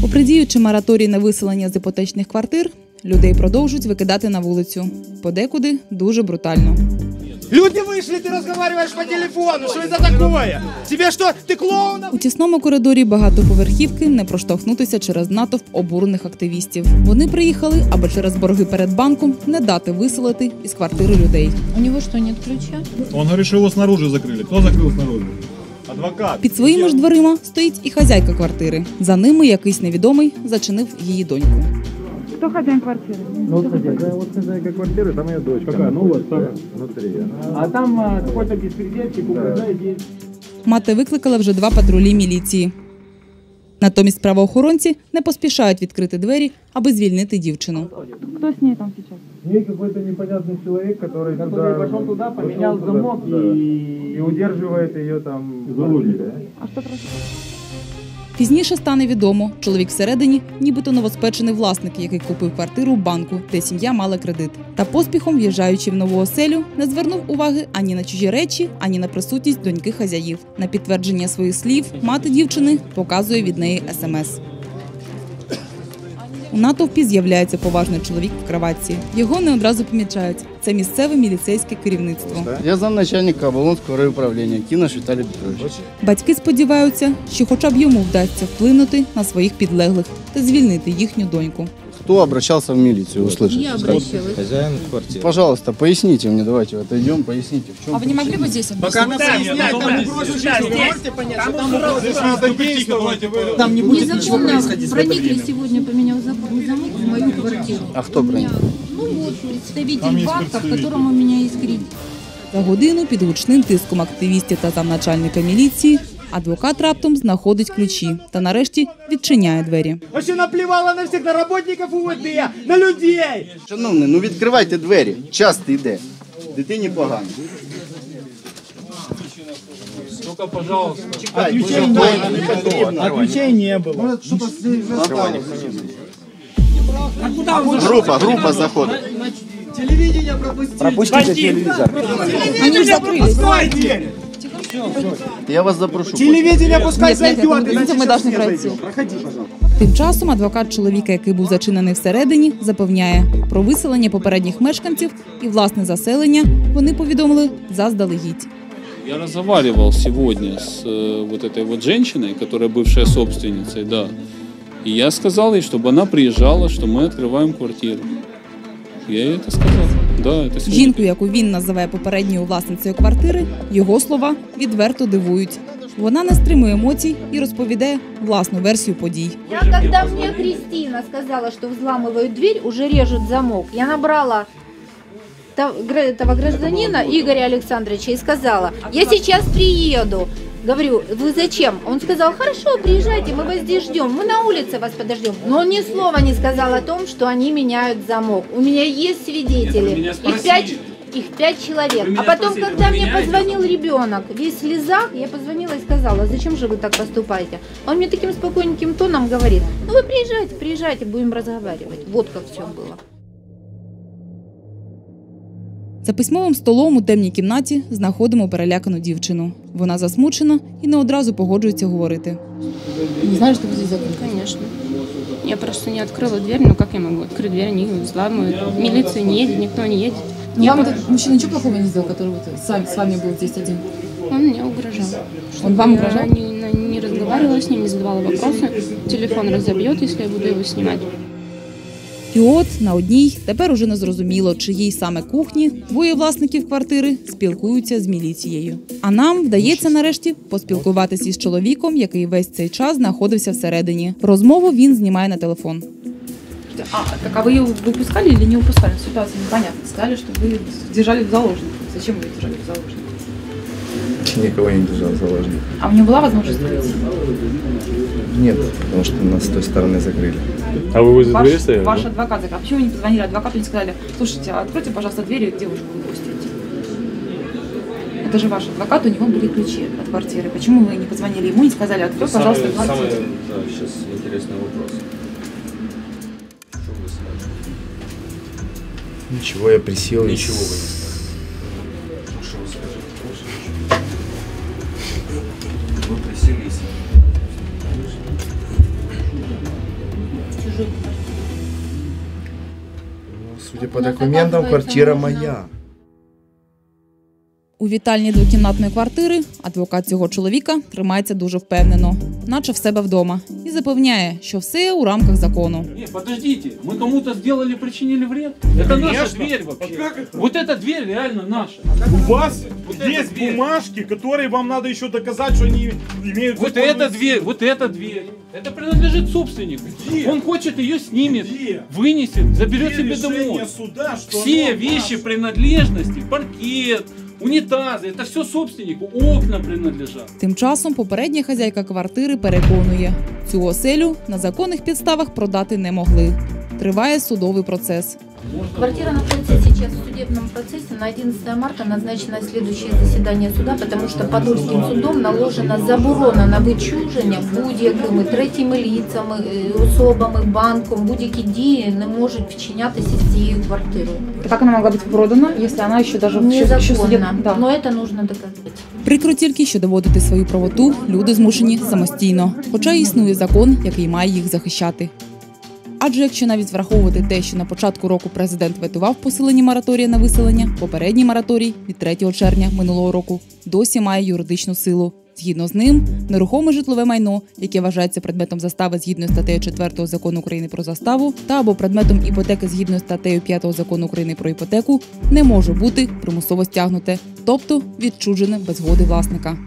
Попри діючи мораторій на виселення з іпотечних квартир, людей продовжують викидати на вулицю. Подекуди дуже брутально. Люди вышли, ты разговариваешь по телефону. Что это такое? Тебе что, ты клоун? У тісному коридорі багатоповерхівки не проштовхнутися через натовп обурених активістів. Вони приїхали, аби через борги перед банком не дати виселити із квартири людей. У него что, нет ключа? Он говорит, что его снаружи закрыли. Кто закрыл снаружи? Адвокат. Під своїми ж дверима стоїть і хазяйка квартири. За ними якийсь невідомий зачинив її доньку. Кто хозяин квартиры? Ну, хозяйка, вот хозяйка квартиры, там ее дочка. Какая? Ну, вот так. Внутри. А там а, какой-то беспредельщик угрожает ей. Мати викликала вже два патрулі міліції. Натомість правоохоронці не поспішають відкрити двері, аби звільнити дівчину. Кто с ней там сейчас? Ей какой-то непонятный человек, который, Который туда, пошел туда, пошел поменял туда, замок да, и... и удерживает ее там. в Заложник. квартире. А что происходит? Пізніше стане відомо, чоловік всередині, нібито новоспечений власник, який купив квартиру в банку, де сім'я мала кредит. Та поспіхом, в'їжджаючи в нову оселю, не звернув уваги ані на чужі речі, ані на присутність доньки хазяїв. На підтвердження своїх слів мати дівчини показує від неї смс. У натовпі з'являється поважний чоловік в кроватці. Його не одразу помічають. Це місцеве міліцейське керівництво. Я замначальника Оболонського райуправління Кінош Віталій Петрович. Батьки сподіваються, що хоча б йому вдасться вплинути на своїх підлеглих та звільнити їхню доньку. Хто обращався в міліцію, услышать? Я обращалась. Хозяин квартиры. Пожалуйста, поясните мне, давайте отойдем, поясните, в чем А вы не могли бы здесь Пока она поясняет, там угрозу жизни. Вы можете понять, что там угроза Там не Незаконно проникли сегодня, поменял замок в мою квартиру. А кто У меня, проник? Ну вот, представитель банка, в котором у меня есть кредит. За годину під гучним тиском активістів та замначальника міліції адвокат раптом знаходить ключі та нарешті відчиняє двері. Вообще наплевала на всех, на работников УВД, на людей. Шановний, ну відкривайте двері, час йде. Дитині погано. Только, пожалуйста. Чекайте, Ключей не было. А ключей не было. Група, група заходить. Телевидение пропустили. Пропустите телевизор. Они же закрылись. Пускай дверь. Я вас запрошу. Телевидение пускай Нет, нет, зайдет. нет, иначе мы сейчас должны все пройти. зайдем. Проходи, пожалуйста. Тим часом адвокат чоловіка, який був зачинений всередині, запевняє про виселення попередніх мешканців і власне заселення вони повідомили заздалегідь. Я разговаривал сегодня с э, вот этой вот женщиной, которая бывшая собственницей, да. И я сказал ей, чтобы она приезжала, что мы открываем квартиру. Я ей это сказал. Да, это сегодня. Жінку, яку він називає попередньою власницею квартири, його слова відверто дивують. Вона не стримує емоцій і розповідає власну версію подій. Я, когда мне Кристина сказала, что взламывают дверь, уже режут замок, я набрала та- гра- этого гражданина Игоря Александровича и сказала, я сейчас приеду. Говорю, вы зачем? Он сказал, хорошо, приезжайте, мы вас здесь ждем, мы на улице вас подождем. Но он ни слова не сказал о том, что они меняют замок. У меня есть свидетели. меня Их пять, их пять человек. А потом, спросили, когда мне меняете позвонил ребенок, весь в слезах, я позвонила и сказала, зачем же вы так поступаете? Он мне таким спокойненьким тоном говорит, ну вы приезжайте, приезжайте, будем разговаривать. Вот как все было. За письмовим столом у темній кімнаті знаходимо перелякану дівчину. Вона засмучена і не одразу погоджується говорити. Не знаю, что вы здесь закрыли. Конечно. Я просто не открыла дверь, ну как я могу открыть дверь, они взламывают. Милиция не едет, никто не едет. Я вам этот мужчина ничего плохого не сделал, который вот с вами, с вами был здесь один? Он мне угрожал. Он вам Я угрожал? Не, не разговаривала с ним, не задавала вопросы. Телефон разобьет, если я буду его снимать. І от на одній тепер уже не зрозуміло, чиїй саме кухні двоє власників квартири спілкуються з міліцією. А нам вдається нарешті поспілкуватися із чоловіком, який весь цей час знаходився всередині. Розмову він знімає на телефон. А, так а вы ее выпускали или не выпускали? Ситуация непонятна. Сказали, что вы держали в заложниках. Зачем вы ее держали в заложниках? Никого не держал заложник. А у нее была возможность выйти? Нет, потому что нас с той стороны закрыли. А вы возле Ваш, двери стояли? ваш да? адвокат закрыл. А почему вы не позвонили адвокату и не сказали, слушайте, а откройте, пожалуйста, двери, девушку выпустите? Это же ваш адвокат, у него были ключи от квартиры. Почему вы не позвонили ему и не сказали, открой, пожалуйста, Самый, самый квартиру? да, сейчас интересный вопрос. Что вы скажете? Ничего, я присел. Ничего вы не Судя по документам, квартира моя. У вітальні двокімнатної квартири адвокат цього чоловіка тримається дуже впевнено, наче в себе вдома, і запевняє, що все у рамках закону. Не, подождите, мы кому-то сделали, причинили вред? Это наша дверь вообще. Вот эта дверь реально наша. У вас Вот есть дверь. бумажки, которые вам надо еще доказать, что они имеют Вот эта дверь, вот эта дверь. Это принадлежит собственнику. Где? Он хочет ее снимет, Где? вынесет, заберет Где себе домой. суда, что Все вещи, принадлежности, паркет, унитазы, это все собственнику, окна принадлежат. Тим часом попередня хазяйка квартири переконує, цю оселю на законних підставах продати не могли. Триває судовий процес. Квартира находится сейчас в судебном процессе. На 11 марта назначено следующее заседание суда, потому что Подольским судом наложена заборона на вичуження будь-якими третіми лицями, е, особами, банком, будь-які дії не можуть вчинятися з цією квартирою. Как она могла быть продана, если она еще даже Незаконно. Да. Но це нужно доказати. Прикро тільки, що доводити свою правоту люди змушені самостійно, хоча існує закон, який має їх захищати. Адже якщо навіть враховувати те, що на початку року президент ветував посилення мораторія на виселення, попередній мораторій від 3 червня минулого року досі має юридичну силу. Згідно з ним, нерухоме житлове майно, яке вважається предметом застави згідно статтею 4 закону України про заставу, та або предметом іпотеки згідно статтею 5 закону України про іпотеку, не може бути примусово стягнуте, тобто відчужене без згоди власника.